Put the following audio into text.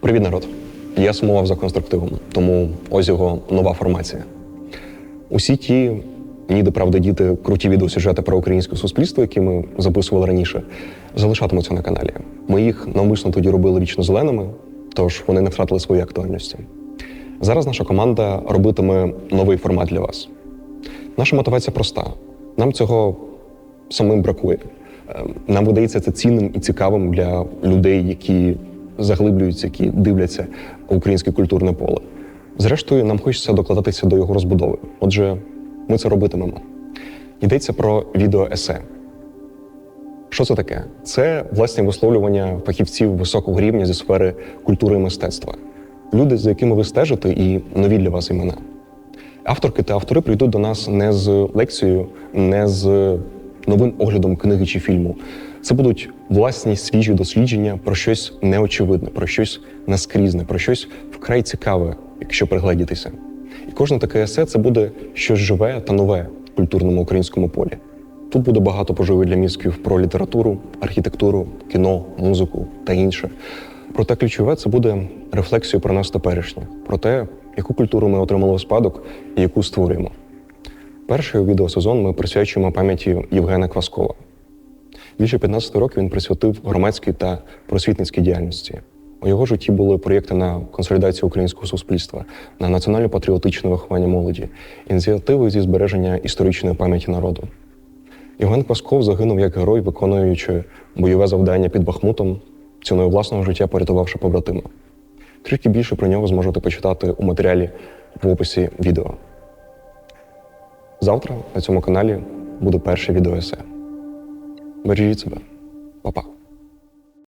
Привіт, народ! Я сумував за конструктивом, тому ось його нова формація. Усі ті, ніде правда, діти, круті відеосюжети про українське суспільство, які ми записували раніше, залишатимуться на каналі. Ми їх навмисно тоді робили вічно зеленими, тож вони не втратили своєї актуальності. Зараз наша команда робитиме новий формат для вас. Наша мотивація проста: нам цього самим бракує. Е, Нам видається це цінним і цікавим для людей, які заглиблюються, які дивляться українське культурне поле. Зрештою, нам хочеться докладатися до його розбудови. Отже, ми це робитимемо. Йдеться про відеоесе. Що це таке? Це власне висловлювання фахівців високого рівня зі сфери культури і мистецтва. Люди, за якими ви стежите, і нові для вас імена. Авторки та автори прийдуть до нас не з лекцією, не з новим оглядом книги чи фільму. Це будуть власні свіжі дослідження про щось неочевидне, про щось наскрізне, про щось вкрай цікаве, якщо пригледітися. І кожне таке есе це буде щось живе та нове в культурному українському полі. Тут буде багато поживи для мізків про літературу, архітектуру, кіно, музику та інше. Проте ключове це буде рефлексію про нас теперішнє, про те, яку культуру ми отримали в спадок і яку створюємо. Перший відеосезон ми присвячуємо пам'яті Євгена Кваскова. Більше 15 років він присвятив громадській та просвітницькій діяльності. У його житті були проєкти на консолідацію українського суспільства, на національно-патріотичне виховання молоді, ініціативи зі збереження історичної пам'яті народу. Євген Квасков загинув як герой, виконуючи бойове завдання під Бахмутом, ціною власного життя порятувавши побратима. Трішки більше про нього зможете почитати у матеріалі в описі відео. Завтра на цьому каналі буде перше відеоесе. Бережіть себе. Па-па.